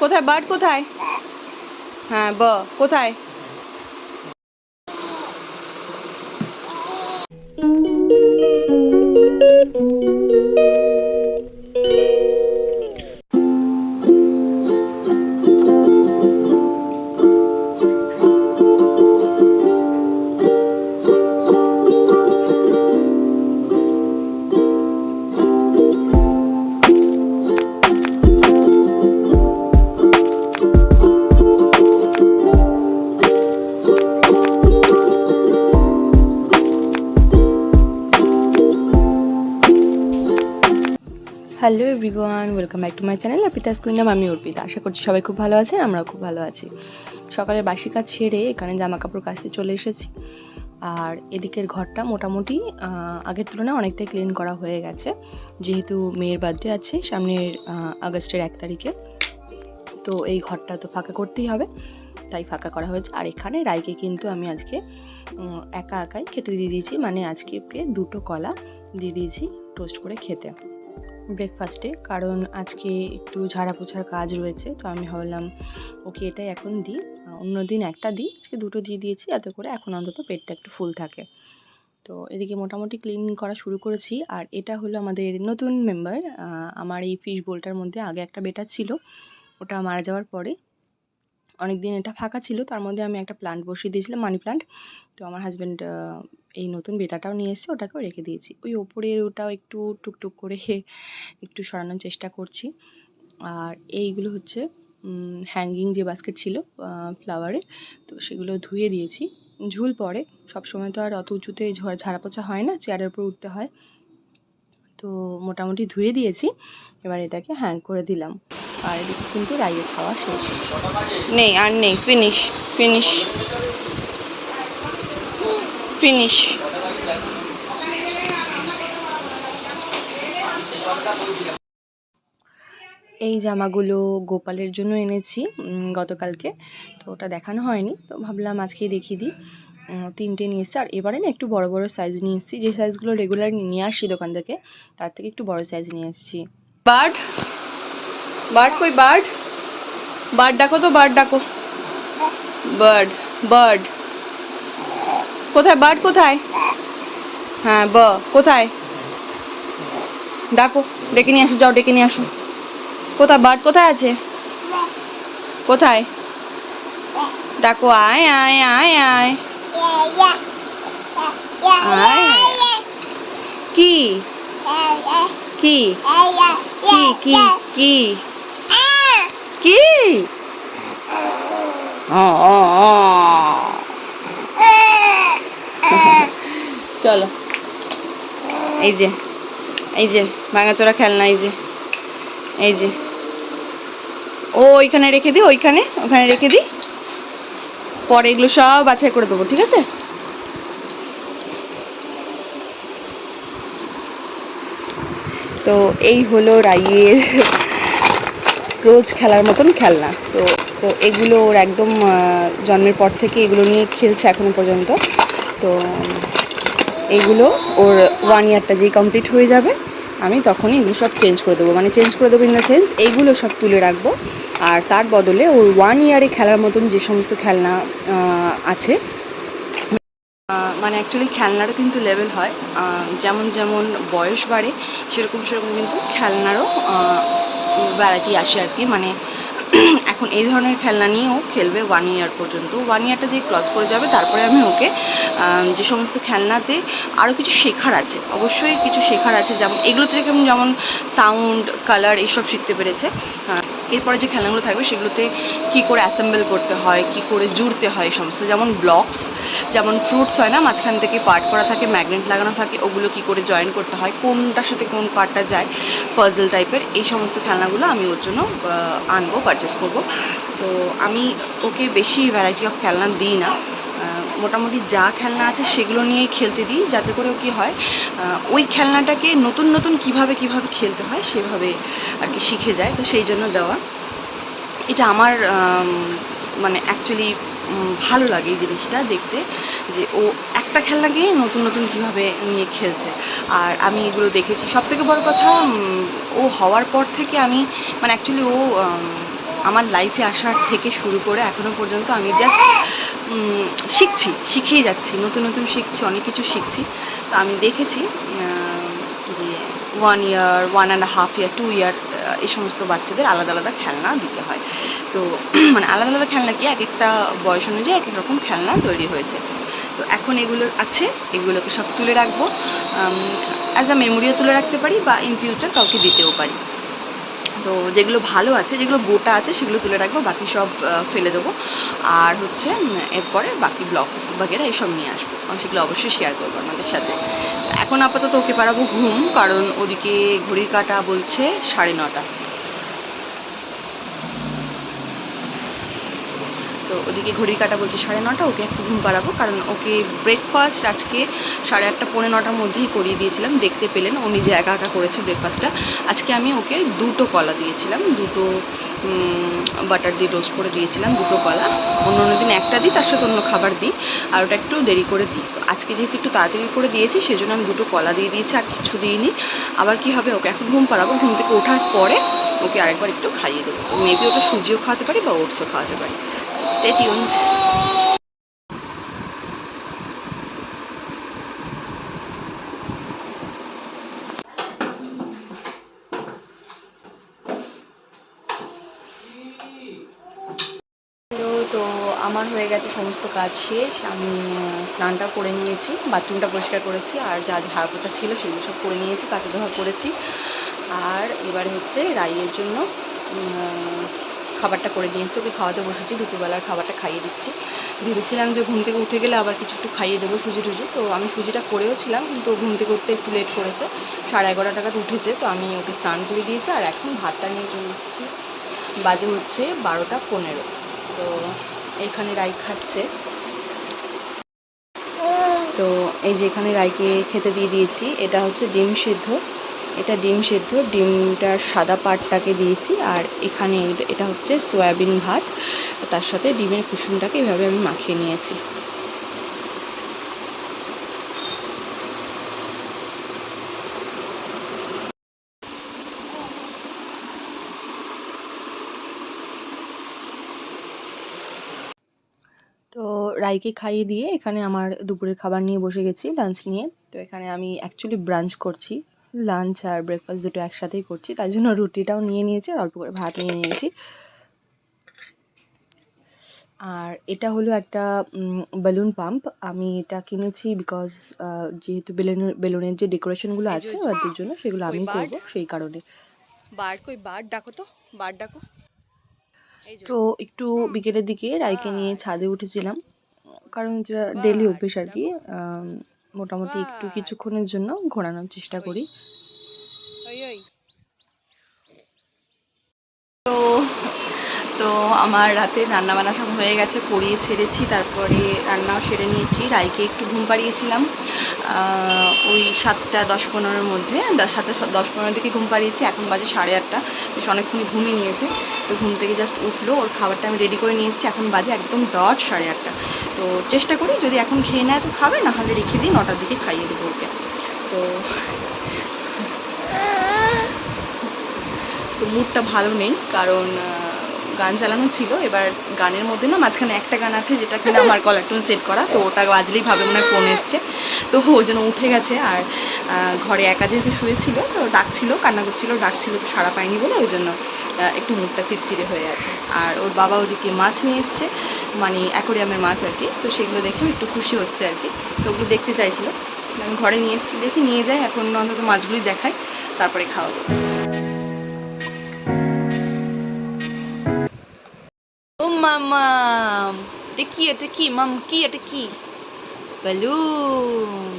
কোথায়? বার্ড কোথায়? হ্যাঁ ব কোথায়? Hello everyone, welcome back to my channel Arpita school নাম আমি অর্পিতা। আশা করছি সবাই খুব ভালো আছেন, আমরাও খুব ভালো আছি। সকালে বাসি কাজ ছেড়ে এখানে জামা কাপড় কাচতে চলে এসেছি। আর এদিকের ঘরটা মোটামুটি আগের তুলনায় অনেকটাই ক্লিন করা হয়ে গেছে। যেহেতু মেয়ের বার্থডে আছে সামনের আগস্টের এক তারিখে। তো এই ঘরটা তো ফাঁকা করতেই হবে, তাই ফাঁকা করা হয়েছে। আর এখানে রাইকে কিন্তু আমি আজকে একা একাই খেতে দিয়ে দিয়েছি। মানে আজকে ওকে দুটো কলা দিয়ে দিয়েছি টোস্ট করে খেতে। ব্রেকফাস্টে কারণ আজকে একটু ঝাড়া পোছার কাজ রয়েছে, তো আমি ভাবলাম, ওকে, এটাই এখন দিই অন্য দিন একটা দিই, আজকে দুটো দিয়ে দিয়েছি যাতে করে এখন অন্তত পেটটা একটু ফুল থাকে। তো এদিকে মোটামুটি ক্লিন করা শুরু করেছি, আর এটা হলো আমাদের নতুন মেম্বার আমার এই ফিশ বোলটার মধ্যে আগে একটা বেটা ছিল, ওটা মারা যাওয়ার পরে অনেক দিন এটা ফাঁকা ছিল, তার মধ্যে আমি একটা প্লান্ট বসিয়ে দিয়েছিলাম মানি প্লান্ট তো আমার হাজব্যান্ড এই নতুন বেটাটাও নিয়ে এসে ওটাকেও রেখে দিয়েছি। ওই ওপরের ওটাও একটু টুকটুক করে একটু সরানোর চেষ্টা করছি। আর এইগুলো হচ্ছে হ্যাঙ্গিং যে বাস্কেট ছিল ফ্লাওয়ারের তো সেগুলো ধুয়ে দিয়েছি। ঝুল পড়ে সব সময় তো আর অত উঁচুতে ঝাড়া পোছা হয় না চেয়ারের উপর উঠতে হয়। তো মোটামুটি ধুয়ে দিয়েছি, এবার এটাকে হ্যাং করে দিলাম। আর এদিকে কিন্তু রাইয়ের খাওয়া শেষ। নেই, আর নেই ফিনিশ ফিনিশ ফিনিশ এই জামাগুলো গোপালের জন্য এনেছি গতকালকে। তো ওটা দেখানো হয়নি, তো ভাবলাম আজকেই দেখিয়ে দিই। তিনটে নিয়ে এসেছি, আর এবারে না একটু বড় বড় সাইজ নিয়ে এসেছি। যে সাইজগুলো রেগুলার নিয়ে আসছি দোকান থেকে, তার থেকে একটু বড় সাইজ নিয়ে এসেছি। বার্ড বার্ড কই, বার্ড? বার্ড ডাকো তো, বার্ড ডাকো। Bird bird. কোথায় বার্ড কোথায়? হ্যাঁ ব, কোথায়? ডাকো, ডেকে নিয়ে আসো, যাও, ডেকে নিয়ে আসো। কোথায়, বার্ড কোথায় আছে? কোথায়? ডাকো, আয় আয় আয় আয়। কি? কি? কি কি কি? কি। চলো। এই যে এই যে ভাঙাচোরা খেলনা এই যে এই যে। ও ওইখানে রেখে দিই ওইখানে ওখানে রেখে দিই পরে এগুলো সব বাছাই করে দেবো ঠিক আছে? তো এই হলো রাইয়ের রোজ খেলার মতন খেলনা। তো তো এগুলো ওর একদম জন্মের পর থেকে এগুলো নিয়ে খেলছে এখনও পর্যন্ত। তো, এগুলো ওর ওয়ান ইয়ারটা যেই কমপ্লিট হয়ে যাবে, আমি তখনই এগুলো সব চেঞ্জ করে দেবো। মানে চেঞ্জ করে দেবো ইন দ্য সেন্স এইগুলো সব তুলে রাখব। আর তার বদলে ওর ওয়ান ইয়ারে খেলার মতন যে সমস্ত খেলনা আছে মানে অ্যাকচুয়ালি খেলনারও কিন্তু লেভেল হয়। যেমন যেমন বয়স বাড়ে, সেরকম সেরকম কিন্তু খেলনারও ভ্যারাইটি আসে আর কি। মানে এখন এই ধরনের খেলনা নিয়ে ও খেলবে ওয়ান ইয়ার পর্যন্ত। ওয়ান ইয়ারটা যে ক্রস করে যাবে, তারপরে আমি ওকে যে সমস্ত খেলনাতে আরও কিছু শেখার আছে, অবশ্যই কিছু শেখার আছে। যেমন এগুলো থেকে যেমন সাউন্ড কালার এইসব শিখতে পেরেছে। এরপরে যে খেলনাগুলো থাকবে, সেগুলোতে কি করে অ্যাসেম্বল করতে হয়, কি করে জুড়তে হয় সমস্ত। যেমন ব্লকস যেমন ফ্রুটস হয় না, মাঝখান থেকে পার্ট করা থাকে ম্যাগনেট লাগানো থাকে, ওগুলো কি করে জয়েন করতে হয়, কোনটার সাথে কোন পার্টটা যায় পাজল টাইপের এই সমস্ত খেলনাগুলো আমি ওর জন্য আনব পারচেস করব। তো আমি ওকে বেশি ভ্যারাইটি অফ খেলনা দিই না। মোটামুটি যা খেলনা আছে সেগুলো নিয়েই খেলতে দিই, যাতে করে কি হয় ওই খেলনাটাকে নতুন নতুন কীভাবে কীভাবে খেলতে হয় সেভাবে আর কি শিখে যায়, তো সেই জন্য দেওয়া। এটা আমার মানে অ্যাকচুয়ালি ভালো লাগে এই জিনিসটা দেখতে, যে ও একটা খেলনাকে নতুন নতুন কীভাবে নিয়ে খেলছে। আর আমি এগুলো দেখেছি। সব থেকে বড় কথা ও হওয়ার পর থেকে আমি মানে অ্যাকচুয়ালি ও আমার লাইফে আসার থেকে শুরু করে এখনও পর্যন্ত আমি জাস্ট শিখছি, শিখেই যাচ্ছি। নতুন নতুন শিখছি, অনেক কিছু শিখছি। তো আমি দেখেছি যে one year one and half year two year এই সমস্ত বাচ্চাদের আলাদা আলাদা খেলনা দিতে হয়। তো মানে আলাদা আলাদা খেলনা কি? এক একটা বয়স অনুযায়ী এক এক রকম খেলনা তৈরি হয়েছে। তো এখন এগুলো আছে, এগুলোকে সব তুলে রাখব। অ্যাজ আ মেমোরিও তুলে রাখতে পারি বা ইন ফিউচার কাউকে দিতেও পারি। তো যেগুলো ভালো আছে, যেগুলো গোটা আছে, সেগুলো তুলে রাখব, বাকি সব ফেলে দেবো। আর হচ্ছে এরপরে বাকি ব্লগস বাগেরা এইসব নিয়ে আসব। আমি সেগুলো অবশ্যই শেয়ার করব আমাদের সাথে। এখন আপাতত ওকে পারাবো ঘুম, কারণ ওদিকে ঘড়ির কাটা বলছে সাড়ে নটা। তো ওদিকে ঘড়ির কাটা বলছে সাড়ে নটা, ওকে একটু ঘুম পাড়াবো। কারণ ওকে ব্রেকফাস্ট আজকে সাড়ে আটটা, পৌনে নটার মধ্যেই করিয়ে দিয়েছিলাম। দেখতে পেলেন, ও নিজে একা একা করেছে ব্রেকফাস্টটা আজকে আমি ওকে দুটো কলা দিয়েছিলাম। দুটো বাটার দিয়ে টোস্ট করে দিয়েছিলাম, দুটো কলা। অন্য অন্য দিন একটা দিই, তার সাথে অন্য খাবার দিই। আর ওটা একটু দেরি করে দিই। তো আজকে যেহেতু একটু তাড়াতাড়ি করে দিয়েছি, সেজন্য আমি দুটো কলা দিয়ে দিয়েছি, আর কিছু দিইনি। আবার কি হবে, ওকে এখন ঘুম পাড়াবো। ঘুম থেকে ওঠার পরে ওকে আরেকবার একটু খাইয়ে দেবো। মেবি ওটা সুজিও খাওয়াতে পারি বা ওটসও খাওয়াতে পারি। টিউন হ্যালো, তো আমার হয়ে গেছে সমস্ত কাজ শেষ। আমি স্নানটা করে নিয়েছি, বাথরুমটা পরিষ্কার করেছি, আর যা ঝাড় পোছা ছিল সেগুলো সব করে নিয়েছি, কাঁচা ধোয়া করেছি। আর এবারে হচ্ছে রাইয়ের জন্য খাবারটা করে নিয়েছি ওকে খাওয়াতে বসেছি, দুপুরবেলার খাবারটা খাইয়ে দিচ্ছি। ভেবেছিলাম যে ঘুম থেকে উঠে গেলে আবার কিছু একটু খাইয়ে দেবো সুজি টুজি। তো আমি সুজিটা করেও ছিলাম, কিন্তু ঘুম থেকে উঠতে একটু লেট করেছে। সাড়ে এগারোটা টাকাতে উঠেছে, তো আমি ওকে স্নান করে দিয়েছি আর এখন ভাতটা নিয়ে চলে এসেছি। বাজে হচ্ছে বারোটা পনেরো। তো এখানে রাই খাচ্ছে। তো এই যে এখানে রাইকে খেতে দিয়ে দিয়েছি, এটা হচ্ছে ডিম সিদ্ধ। এটা ডিম সেদ্ধ। ডিমটার সাদা পাটটাকে দিয়েছি আর এখানে এটা হচ্ছে সয়াবিন ভাত। তার সাথে ডিমের কুসুমটাকে এভাবে আমি মাখিয়ে নিয়েছি। তো রাইকে খাইয়ে দিয়ে এখানে আমার দুপুরের খাবার নিয়ে বসে গেছি লাঞ্চ নিয়ে। তো এখানে আমি অ্যাকচুয়ালি ব্রাঞ্চ করছি। লাঞ্চ আর ব্রেকফাস্ট দুটো একসাথেই করছি। তার জন্য রুটিটাও নিয়ে নিয়েছি আর অল্প করে ভাত নিয়ে নিয়েছি। আর এটা হলো একটা বেলুন পাম্প আমি এটা কিনেছি বিকজ যেহেতু বেলুনের বেলুনের যে ডেকোরেশনগুলো আছে ওদের জন্য সেগুলো আমি করব সেই কারণে। কই ডাকো তো বার্ড ডাকো। তো একটু বিকেলের দিকে রাইকে নিয়ে ছাদে উঠেছিলাম। কারণ যেটা ডেলি অভ্যেস আর কি মোটামুটি একটু কিছুক্ষণের জন্য ঘোরানোর চেষ্টা করি। তো তো আমার রাতে রান্না বান্না সব হয়ে গেছে পড়িয়ে ছেড়েছি তারপরে রান্নাও সেরে নিয়েছি রাইকে একটু ঘুম পাড়িয়েছিলাম। ওই সাতটা দশ পনেরোর মধ্যে দশ সাতটা দশ পনেরো দিকে ঘুম পাড়িয়েছি এখন বাজে সাড়ে আটটা বেশ অনেকক্ষণই ঘুমিয়ে নিয়েছে। তো ঘুম থেকে জাস্ট উঠল ওর খাবারটা আমি রেডি করে নিয়ে এসেছি এখন বাজে একদম ডট সাড়ে আটটা। তো চেষ্টা করি, যদি এখন খেয়ে নেয় তো খাবে না হলে রেখে দিই, নটার দিকে খাইয়ে দেবো ওকে। তো তো মুডটা ভালো নেই, কারণ গান চালানো ছিল। এবার গানের মধ্যে না মাঝখানে একটা গান আছে যেটা কিনা আমার কলার টোন সেট করা, তো ওটা বাজলেই ভাবে মনে ফোন এসছে। তো ওই জন্য উঠে গেছে আর ঘরে একা যেহেতু শুয়েছিল, তো ডাকছিল, কান্না করছিল, ডাকছিল, তো সারা পায়নি বলে ওই জন্য একটু মুখটা চিড়চিড়ে হয়ে আছে। আর ওর বাবা ওদিকে মাছ নিয়ে এসছে মানে অ্যাকোরিয়ামের মাছ আর কি, তো সেগুলো দেখেও একটু খুশি হচ্ছে আর কি। তো ওগুলো দেখতে চাইছিল। আমি ঘরে নিয়ে এসেছি, দেখি নিয়ে যাই, এখন অন্তত মাছগুলি দেখাই, তারপরে খাওয়াবো। ও মামা, এটা কি এটা কি, মাম, কি, এটা কি? বেলুন।